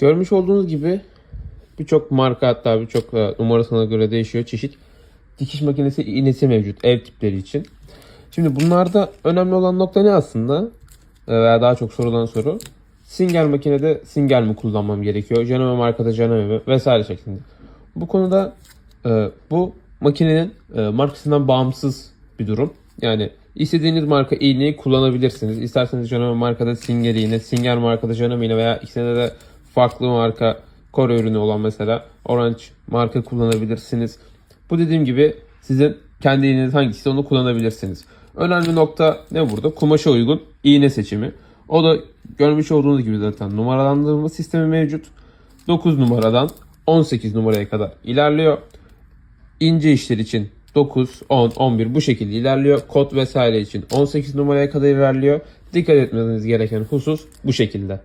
Görmüş olduğunuz gibi birçok marka hatta birçok e, numarasına göre değişiyor çeşit dikiş makinesi iğnesi mevcut ev tipleri için. Şimdi bunlarda önemli olan nokta ne aslında? E, Veya daha çok sorulan soru. Singer makinede Singer mi kullanmam gerekiyor? Janome markada Janome mi? Vesaire şeklinde. Bu konuda e, bu makinenin markasından bağımsız bir durum. Yani istediğiniz marka iğneyi kullanabilirsiniz. İsterseniz Janome markada Singer iğne, Singer markada Janome iğne veya ikisinde de farklı marka Kore ürünü olan mesela Orange marka kullanabilirsiniz. Bu dediğim gibi sizin kendi iğneniz hangisi onu kullanabilirsiniz. Önemli nokta ne burada? Kumaşa uygun iğne seçimi. O da görmüş olduğunuz gibi zaten numaralandırma sistemi mevcut. 9 numaradan 18 numaraya kadar ilerliyor. İnce işler için 9, 10, 11 bu şekilde ilerliyor. Kod vesaire için 18 numaraya kadar ilerliyor. Dikkat etmeniz gereken husus bu şekilde.